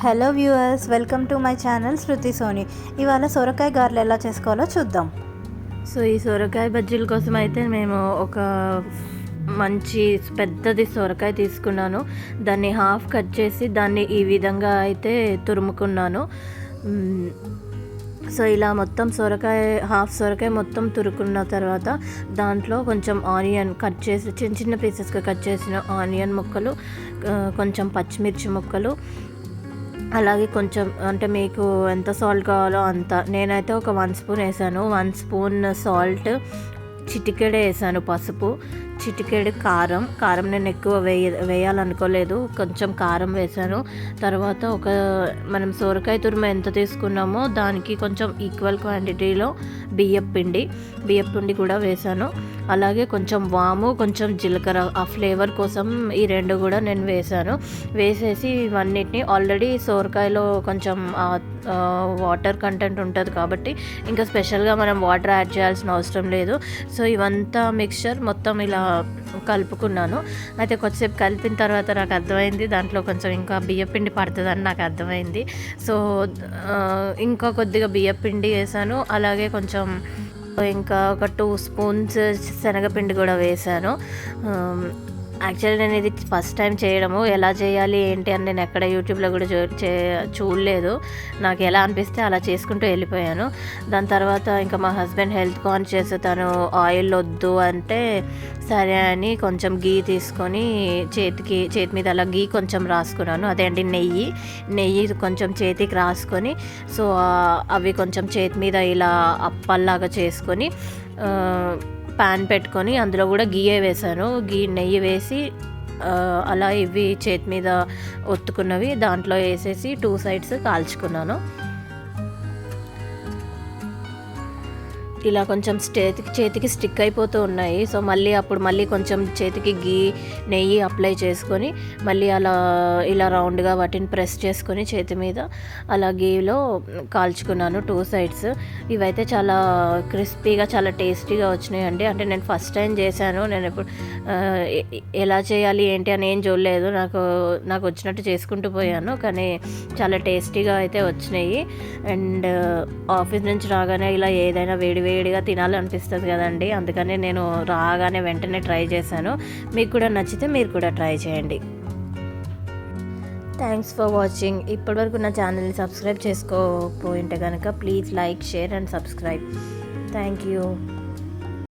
Hello viewers welcome to my channel Shruti Soni. ఇవాళ సొరకాయ గారెలు ఎలా చేసుకోవాలో చూద్దాం. సో ఈ సొరకాయ బజ్జీల కోసం అయితే మేము ఒక మంచి పెద్దది సొరకాయ తీసుకున్నాను. దాన్ని హాఫ్ కట్ చేసి దాన్ని ఈ విధంగా అయితే తురుముకున్నాను. సో ఇలా మొత్తం సొరకాయ హాఫ్ సొరకాయ మొత్తం తురుకున్న తర్వాత దాంట్లో కొంచెం ఆనియన్ కట్ చేసి చిన్న చిన్న పీసెస్గా కట్ చేసిన ఆనియన్ ముక్కలు కొంచెం పచ్చిమిర్చి ముక్కలు అలాగే కొంచెం అంటే మీకు ఎంత సాల్ట్ కావాలో అంత. నేనైతే ఒక వన్ స్పూన్ వేసాను. వన్ స్పూన్ సాల్ట్ చిటికెడే వేసాను పసుపు. చిటికెడు కారం. కారం నేను ఎక్కువ వేయ వేయాలనుకోలేదు. కొంచెం కారం వేసాను తర్వాత ఒక మనం సోరకాయ తురుము ఎంత తీసుకున్నామో దానికి కొంచెం ఈక్వల్ క్వాంటిటీలో బియ్యం పిండి బియ్యం పిండి కూడా వేసాను అలాగే కొంచెం వాము కొంచెం జీలకర్ర ఆ ఫ్లేవర్ కోసం ఈ రెండు కూడా నేను వేసాను వేసేసి ఇవన్నిటిని ఆల్రెడీ సోరకాయలో కొంచెం వాటర్ కంటెంట్ ఉంటుంది కాబట్టి ఇంకా స్పెషల్గా మనం వాటర్ యాడ్ చేయాల్సిన అవసరం లేదు. సో ఇవంతా మిక్స్చర్ మొత్తం ఇలా కలుపుకున్నాను. అయితే కొద్దిసేపు కలిపిన తర్వాత నాకు అర్థమైంది దాంట్లో కొంచెం ఇంకా బియ్యపిండి పడుతుందని నాకు అర్థమైంది. సో ఇంకా కొద్దిగా బియ్యపిండి వేసాను. అలాగే కొంచెం ఇంకా ఒక టూ స్పూన్స్ శనగపిండి కూడా వేసాను. యాక్చువల్లీ నేను ఇది ఫస్ట్ టైం చేయడము ఎలా చేయాలి ఏంటి అని నేను ఎక్కడ యూట్యూబ్లో కూడా చే- చూడలేదు. నాకు ఎలా అనిపిస్తే అలా చేసుకుంటూ వెళ్ళిపోయాను. దాని తర్వాత ఇంకా మా హస్బెండ్ హెల్త్ కాన్షియస్ తను ఆయిల్ వద్దు అంటే సరే అని కొంచెం గీ తీసుకొని చేతికి చేతి మీద అలా గీ కొంచెం రాసుకున్నాను. అదే అండి నెయ్యి నెయ్యి కొంచెం చేతికి రాసుకొని సో అవి కొంచెం చేతి మీద ఇలా అప్పల్లాగా చేసుకొని పాన్ పెట్టుకొని అందులో కూడా గీయే వేసాను గీ నెయ్యి వేసి అలా ఇవి చేతి మీద ఒత్తుకున్నవి దాంట్లో వేసేసి టూ సైడ్స్ కాల్చుకున్నాను. ఇలా కొంచెం చేతికి చేతికి స్టిక్ అయిపోతూ ఉన్నాయి. సో మళ్ళీ అప్పుడు మళ్ళీ కొంచెం చేతికి గీ నెయ్యి అప్లై చేసుకొని మళ్ళీ అలా ఇలా రౌండ్గా వాటిని ప్రెస్ చేసుకొని చేతి మీద అలా గీలో కాల్చుకున్నాను టూ సైడ్స్. ఇవైతే చాలా క్రిస్పీగా చాలా టేస్టీగా వచ్చినాయండి. అంటే నేను ఫస్ట్ టైం చేశాను. నేను ఎప్పుడు ఎలా చేయాలి ఏంటి అని ఏం చూడలేదు. నాకు నాకు వచ్చినట్టు చేసుకుంటూ పోయాను. కానీ చాలా టేస్టీగా అయితే వచ్చినాయి. అండ్ ఆఫీస్ నుంచి రాగానే ఇలా ఏదైనా వేడి వేడిగా తినాలనిపిస్తుంది కదండి. అందుకని నేను రాగానే వెంటనే ట్రై చేశాను. మీకు కూడా నచ్చితే మీరు కూడా ట్రై చేయండి. థ్యాంక్స్ ఫర్ వాచింగ్ ఇప్పటివరకు నా ఛానల్ని సబ్స్క్రైబ్ చేసుకోకపోయింటే కనుక please like share and subscribe. Thank you